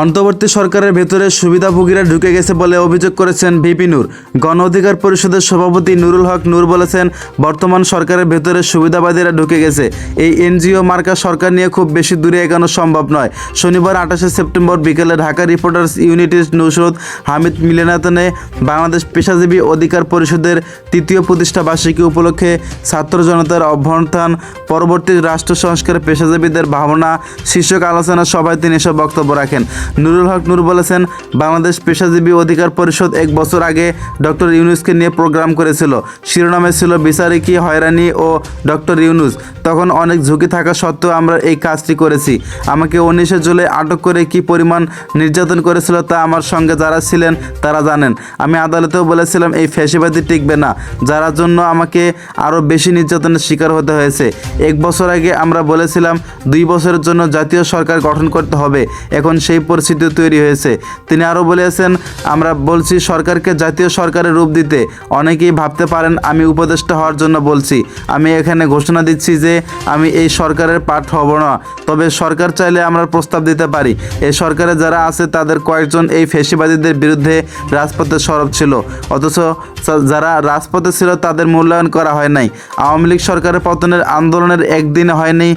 অন্তর্বর্তী সরকারের ভেতরে সুবিধাভোগীরা ঢুকে গেছে বলে অভিযোগ করেছেন ভিপি নূর। গণ অধিকার পরিষদের সভাপতি নুরুল হক নূর বলেছেন, বর্তমান সরকারের ভেতরে সুবিধাবাদীরা ঢুকে গেছে। এই এনজিও মার্কা সরকার নিয়ে খুব বেশি দূরে এগানো সম্ভব নয়। শনিবার আঠাশে সেপ্টেম্বর বিকেলে ঢাকা রিপোর্টার্স ইউনিটির নুসরত হামিদ মিলনায়তনে বাংলাদেশ পেশাজীবী অধিকার পরিষদের তৃতীয় প্রতিষ্ঠা বার্ষিকী উপলক্ষে ছাত্র জনতার অভ্যর্থান, পরবর্তী রাষ্ট্র সংস্কার পেশাজীবীদের ভাবনা, শীর্ষক আলোচনা সভায় তিনি এসব বক্তব্য রাখেন। নুরুল হক নূর বলেছেন, বাংলাদেশ পেশাজীবী অধিকার পরিষদ এক বছর আগে ডক্টর ইউনুসকে নিয়ে প্রোগ্রাম করেছিল। শিরোনামে ছিল, বিচারে কি হয়রানি? ও ডক্টর ইউনুস, তখন অনেক ঝুঁকি থাকা সত্ত্বেও আমরা এই কাজটি করেছি। আমাকে উনিশে জুলাই আটক করে কি পরিমাণ নির্যাতন করেছিল তা আমার সঙ্গে যারা ছিলেন, তারা জানেন। আমি আদালতেও বলেছিলাম, এই ফ্যাসিবাদী টিকবে না। যার জন্য আমাকে আরও বেশি নির্যাতনের শিকার হতে হয়েছে। এক বছর আগে আমরা বলেছিলাম, দুই বছরের জন্য জাতীয় সরকার গঠন করতে হবে। এখন সেই পরিস্থিতি তৈরি হয়েছে। তিনি আরও বলেছেন, আমরা বলছি সরকারকে জাতীয় সরকারের রূপ দিতে। অনেকেই ভাবতে পারেন আমি উপদেষ্টা হওয়ার জন্য বলছি। আমি এখানে ঘোষণা দিচ্ছি যে আমি এই সরকারের পাঠ হব না। তবে সরকার চাইলে আমরা প্রস্তাব দিতে পারি। এই সরকারে যারা আছে, তাদের কয়েকজন এই ফেসিবাদীদের বিরুদ্ধে রাজপথে সরব ছিল। অথচ যারা রাজপথে ছিল, তাদের মূল্যায়ন করা হয় নাই। আওয়ামী লীগ সরকারের পতনের আন্দোলনের একদিন হয়নি।